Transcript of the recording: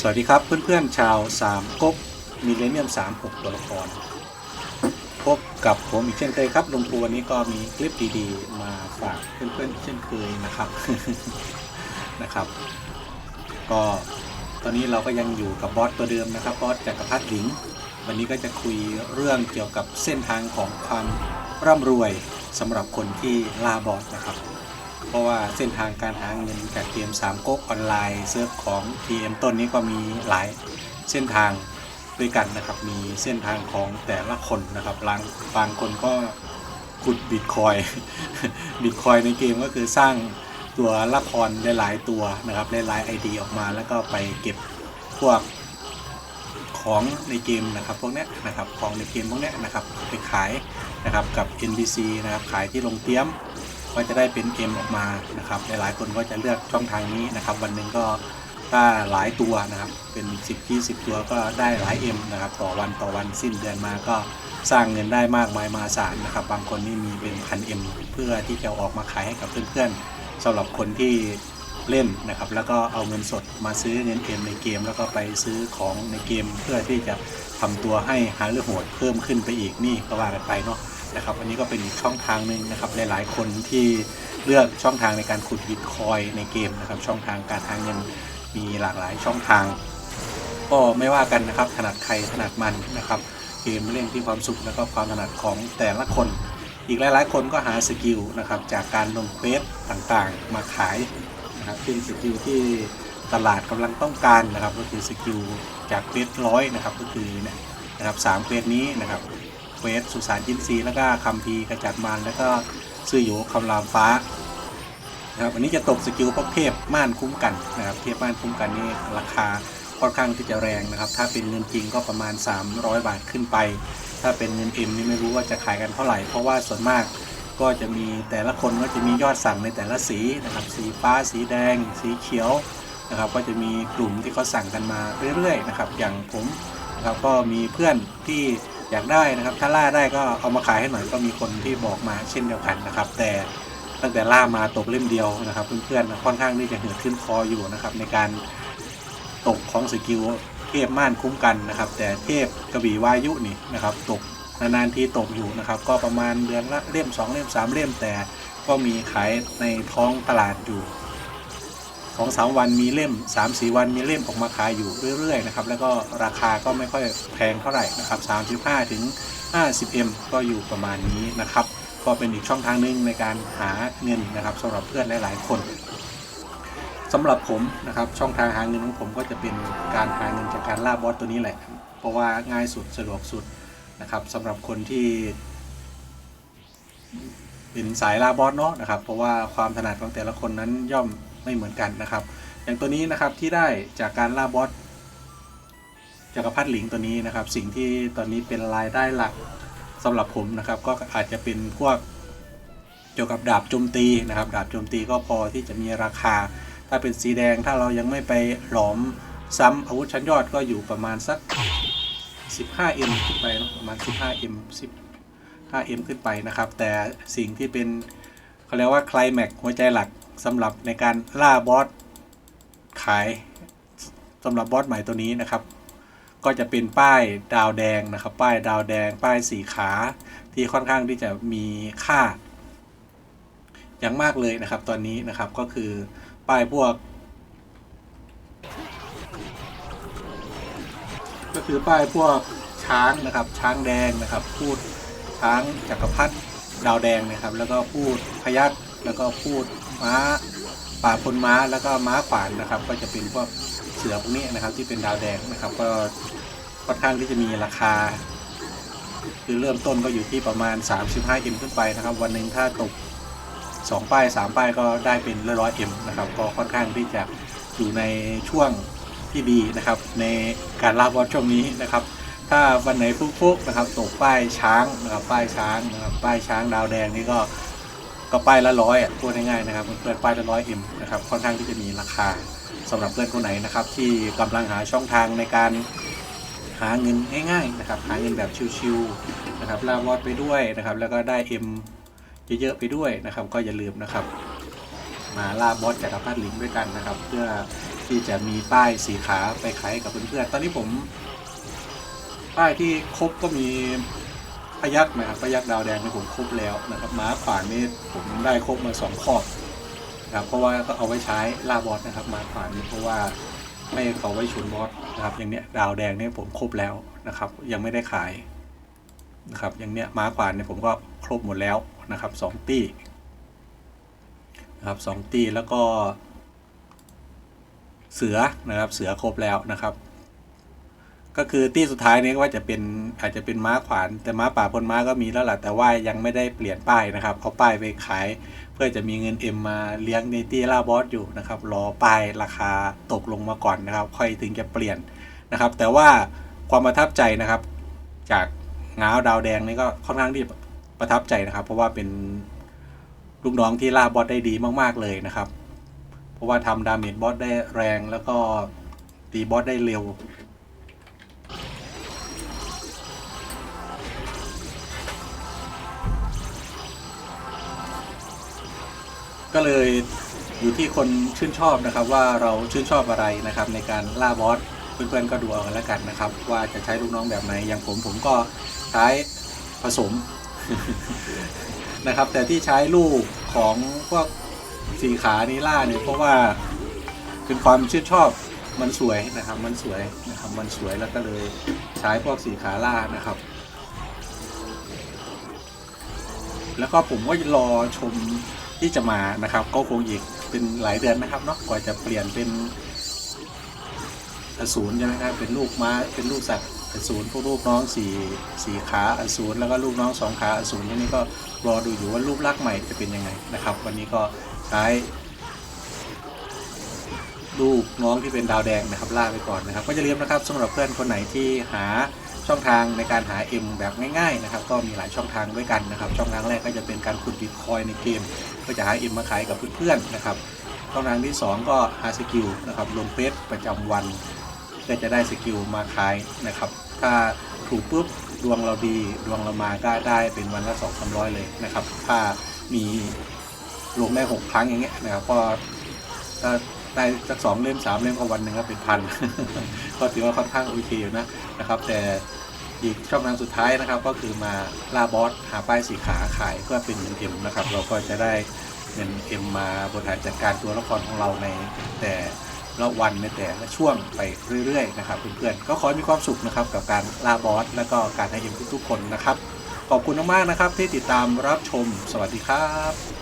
สวัสดีครับเพื่อนๆชาวสามก๊กมิเลเนียม36 ตัวละคร พบกับผมอีกเช่นเคยครับลุงทูวันนี้ก็มีคลิปดีๆ มาฝากเพื่อนๆเช่นเคยนะครับนะครับ ก็ตอนนี้เราก็ยังอยู่กับบอสตัวเดิมนะครับบอสจักรพรรดิหลิง วันนี้ก็จะคุยเรื่องเกี่ยวกับเส้นทางของความร่ำรวยสำหรับคนที่ล่าบอสนะครับ เพราะว่าเส้นทางการหาเงินจากเกม3ก๊กออนไลน์เซิร์ฟของ TM ต้นนี้ก็มีหลายเส้นทางด้วยกันนะครับ มีเส้นทางของแต่ละคนนะครับบางบางคนก็ขุดบิตคอยบิตคอยในเกมก็คือสร้างตัวละครหลายๆตัวนะครับหลายๆไอดีออกมาแล้วก็ไปเก็บพวกของในเกมนะครับพวกนี้นะครับของในเกมพวกนี้นะครับไปขายนะครับกับ NPC นะครับขายที่ลงเตี้ยม ก็จะได้เป็น M ออกมานะครับหลายๆคนก็จะเลือกช่องทางนี้นะครับ วันหนึ่งก็ถ้าหลายตัวนะครับเป็น 10 20 ตัวก็ได้หลาย M นะครับต่อวันต่อวันสิ้นเดือนมาก็สร้างเงินได้มากมายมหาศาลนะครับ บางคนนี่มีเป็นพัน M เพื่อที่จะออกมาขายให้กับเพื่อนๆสำหรับคนที่เล่นนะครับ แล้วก็เอาเงินสดมาซื้อเงิน M ในเกม แล้วก็ไปซื้อของในเกมเพื่อที่จะทำตัวให้หาเรือโหดเพิ่มขึ้นไปอีกนี่ก็ว่ากันไปเนาะ นะครับอันนี้ก็เป็นช่องทางหนึ่งนะครับหลายๆ คนที่เลือกช่องทางในการขุดบิตคอยในเกมนะครับ ช่องทางการหาเงินมีหลากหลายช่องทาง ก็ไม่ว่ากันนะครับถนัดใครถนัดมันนะครับ เกมเล่นที่ความสุขแล้วก็ความถนัดของแต่ละคน อีกหลายๆ คนก็หาสกิลนะครับจากการลงเควสต่างๆ มาขายนะครับเป็นสกิลที่ตลาดกำลังต้องการนะครับ ก็คือสกิลจากเควสร้อยนะครับก็คือเนี่ยนะครับสามเควสนี้นะครับ ควสสุสานจินซีแล้วก็คัมภีกระจัดมันแล้วก็ซื่อหยูคำรามฟ้านะครับอันนี้จะตกสกิลพวกเทพม่านคุ้มกันนะครับเทพม่านคุ้มกันนี่ราคาค่อนข้างที่จะแรงนะครับ ถ้าเป็นเงินจริงก็ประมาณ 300 บาทขึ้นไป ถ้าเป็นเงินเอ็มนี่ไม่รู้ว่าจะขายกันเท่าไหร่ เพราะว่าส่วนมากก็จะมีแต่ละคนก็จะมียอดสั่งในแต่ละสีนะครับ สีฟ้า สีแดง สีเขียวนะครับ ก็จะมีกลุ่มที่เขาสั่งกันมาเรื่อยๆนะครับ อย่างผมนะครับก็มีเพื่อนที่ อยากได้นะครับ ถ้าล่าได้ก็เอามาขายให้หน่อยก็มีคนที่บอกมาเช่นเดียวกันนะครับ แต่ตั้งแต่ล่ามาตกเล่มเดียวนะครับ เพื่อนๆค่อนข้างที่จะเหือดขึ้นคออยู่นะครับ ในการตกของสกิลเทพม่านคุ้มกันนะครับ แต่เทพกระบี่วายุนี่นะครับ ตกนานๆที่ตกอยู่นะครับ ก็ประมาณเดือนละเล่ม2เล่ม3เล่มแต่ก็มีขายในท้องตลาดอยู่ สองสามวันมีเล่ม3ามสี่วันมีเล่มออกมาขายอยู่เรื่อยๆนะครับแล้วก็ราคาก็ไม่ค่อยแพงเท่าไหร่นะครับ35ถึง 50M ก็อยู่ประมาณนี้นะครับ ก็เป็นอีกช่องทางหนึงในการหาเงินนะครับสำหรับเพื่อนหลายๆคนสำหรับผมนะครับช่องทางหาเงินของผมก็จะเป็นการหาเงินจากการล่าบอสตัวนี้แหละ เพราะว่าง่ายสุดสะดวกสุดนะครับสำหรับคนที่เป็นสายลาบอสเนาะนะครับ เพราะว่าความถนัดของแต่ละคนนั้นย่อม ไม่เหมือนกันนะครับ อย่างตัวนี้นะครับที่ได้จากการล่าบอสจักรพรรดิหลิงตัวนี้นะครับ สิ่งที่ตอนนี้เป็นรายได้หลักสำหรับผมนะครับ ก็อาจจะเป็นพวกเกี่ยวกับดาบโจมตีนะครับ ดาบโจมตีก็พอที่จะมีราคา ถ้าเป็นสีแดงถ้าเรายังไม่ไปหลอมซ้ำอาวุธชั้นยอดก็อยู่ประมาณสัก 15M ขึ้นไปนะประมาณ 15M 15m ขึ้นไปนะครับ แต่สิ่งที่เป็นเขาเรียกว่าไคลแม็กหัวใจหลัก สำหรับในการล่าบอสขายสำหรับบอสใหม่ตัวนี้นะครับ ก็จะเป็นป้ายดาวแดงนะครับ ป้ายดาวแดง ป้ายสีขาที่ค่อนข้างที่จะมีค่า อย่างมากเลยนะครับ ตอนนี้นะครับก็คือป้ายพวก ก็คือป้ายพวกช้างนะครับ ช้างแดงนะครับ พูดช้างจักรพรรดิดาวแดงนะครับ แล้วก็พูดพยัคฆ์แล้วก็พูด ม้าป่าพลม้าแล้วก็ม้าขวานนะครับ ก็จะเป็นพวกเสือพวกนี้นะครับ ที่เป็นดาวแดงนะครับ ก็ค่อนข้างที่จะมีราคา คือเริ่มต้นก็อยู่ที่ประมาณ 35M ขึ้นไปนะครับ วันหนึ่งถ้าตก2ป้าย3ป้ายก็ได้เป็นร้อยเอ็มนะครับ ก็ค่อนข้างที่จะอยู่ในช่วงที่ดีนะครับ ในการล่าบอสช่วงนี้นะครับ ถ้าวันไหนฟุกๆนะครับตกป้ายช้างนะครับป้ายช้างนะครับป้ายช้างดาวแดงนี่ก็ ก็ป้ายละร้อยอะพูดง่ายๆนะครับเพื่อนๆป้ายละร้อยเอ็มนะครับค่อนข้างที่จะมีราคาสำหรับเพื่อนคนไหนนะครับ ที่กำลังหาช่องทางในการหาเงินง่ายๆนะครับหาเงินแบบชิวๆนะครับล่าบอสไปด้วยนะครับ แล้วก็ได้เอ็มเยอะๆไปด้วยนะครับ ก็อย่าลืมนะครับ มาล่าบอสจักรพรรดิลิงด้วยกันนะครับ เพื่อที่จะมีป้ายสีขาไปขายกับเพื่อนๆตอนนี้ผมป้ายที่ครบก็มี พยักนะครับพยักดาวแดงนี่ผมครบแล้วนะครับม้าขวานนี่ผมได้ครบมาสองขอบนะครับเพราะว่าก็เอาไว้ใช้ล่าบอสนะครับม้าขวานนี่เพราะว่าไม่เอาไว้ชนบอสนะครับอย่างเนี้ยดาวแดงเนี่ยผมครบแล้วนะครับ ยังไม่ได้ขายนะครับอย่างเนี้ยม้าขวานเนี่ยผมก็ครบหมดแล้วนะครับสองตีนะครับสองตีแล้วก็ เสือนะครับเสือครบแล้วนะครับ ก็คือที่สุดท้ายนี้ก็ว่าจะเป็นอาจจะเป็นม้าขวาน แต่ม้าป่าพลม้าก็มีแล้วแหละแต่ว่ายังไม่ได้เปลี่ยนป้ายนะครับเอาป้ายไปขาย เพื่อจะมีเงินเอ็มมาเลี้ยงในตี้ล่าบอสอยู่นะครับรอป้ายราคาตกลงมาก่อนนะครับ ค่อยถึงจะเปลี่ยนนะครับ แต่ว่าความประทับใจนะครับ จากง้าวดาวแดงนี่ก็ค่อนข้างที่ประทับใจนะครับ เพราะว่าเป็นลูกน้องที่ล่าบอสได้ดีมากๆเลยนะครับ เพราะว่าทำดาเมจบอสได้แรงแล้วก็ตีบอสได้เร็ว ก็เลยอยู่ที่คนชื่นชอบนะครับว่าเราชื่นชอบอะไรนะครับ ในการล่าบอสเพื่อนๆก็ดูเอากันแล้วกันนะครับ ว่าจะใช้ลูกน้องแบบไหนอย่างผมผมก็ใช้ผสมนะครับ แต่ที่ใช้ลูกของพวกสีขานี้ล่าเนี่ยเพราะว่าเป็นความชื่นชอบมันสวยนะครับ มันสวยนะครับมันสวยแล้วก็เลยใช้พวกสีขาล่านะครับ แล้วก็ผมก็รอชม ที่จะมานะครับ ก็คงอีกเป็นหลายเดือนนะครับเนาะกว่าจะเปลี่ยนเป็นอสูรใช่ไหมครับเป็นลูกม้าเป็นลูกสัตว์อสูรพวกลูกน้องสี่สี่ขาอสูรแล้วก็ลูกน้องสองขาอสูรทีนี้ก็รอดูอยู่ว่ารูปลักษณ์ใหม่จะเป็นยังไงนะครับ วันนี้ก็ใช้ลูกน้องที่เป็นดาวแดงนะครับล่าไปก่อนนะครับ ก็จะเรียมนะครับสำหรับเพื่อนคนไหนที่หา ช่องทางในการหา M แบบง่ายๆนะครับก็มีหลายช่องทางด้วยกันนะครับ ช่องทางแรกก็จะเป็นการขุดบิตคอยในเกม ก็จะหา M มาขายกับเพื่อนๆนะครับช่องทางที่ 2 ก็หาสกิลนะครับลงเฟซประจำวันเพื่อจะได้สกิลมาขายนะครับ ถ้าถูกปุ๊บดวงเราดีดวงเรามาก็ได้เป็นวันละ2 3 0 0เลยนะครับ ถ้ามีลงได้หกครั้งอย่างเงี้ยนะครับก็ถ้า ได้สักสองเล่มสามเล่มก็วันหนึ่งก็เป็นพัน ก็ถือว่าค่อนข้างโอเคอยู่นะนะครับ แต่อีกช่องทางสุดท้ายนะครับ ก็คือมาล่าบอสหาป้ายสีขาขายเพื่อเป็นเงินเอ็มนะครับ เราก็จะได้เงินเอ็มมาบริหารจัดการตัวละครของเราในแต่ละวันในแต่ละช่วงไปเรื่อยๆนะครับเพื่อนๆก็ขอให้มีความสุขนะครับกับการล่าบอสและก็การให้เอ็มทุกๆคนนะครับ ขอบคุณมากๆนะครับที่ติดตามรับชมสวัสดีครับ